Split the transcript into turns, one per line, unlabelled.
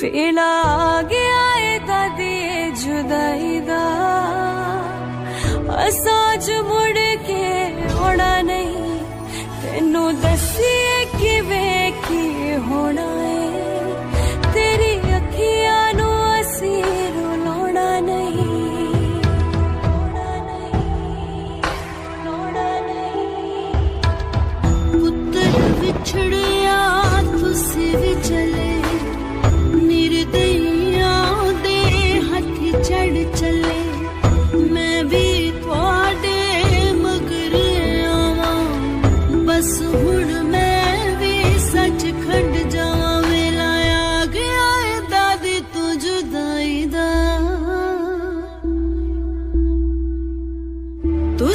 ਫੇਲਾ ਆ ਗਿਆ ਏ ਕਦੇ ਜੁਦਾਈ ਦਾ ਅਸਾਜ ਮੁੜ ਕੇ ਹੋਣਾ ਨਹੀਂ ਤੈਨੂੰ ਦੱਸੀਏ ਕਿਵੇਂ ਕੀ ਹੋਣਾ ਏ ਤੇਰੀ ਅੱਖੀਆਂ ਨੂੰ ਅਸੀਂ ਰੋਣਾ ਨਹੀਂ ਰੋਣਾ ਨਹੀਂ
ਪੁੱਤਰ ਵਿਛੜੇ ਚੱਲੇ ਮੈਂ ਵੀ ਤੁਹਾਡੇ ਮਗਰ ਆਵਾਂ ਬਸ ਹੁਣ ਮੈਂ ਵੀ ਸੱਚ ਖੰਡ ਜਾਵਾਂ ਵੇਲਾ ਆ ਗਿਆ ਏ ਦਾਦੀ ਤੂੰ ਜੁਦਾਈ ਦਾ ਤੂੰ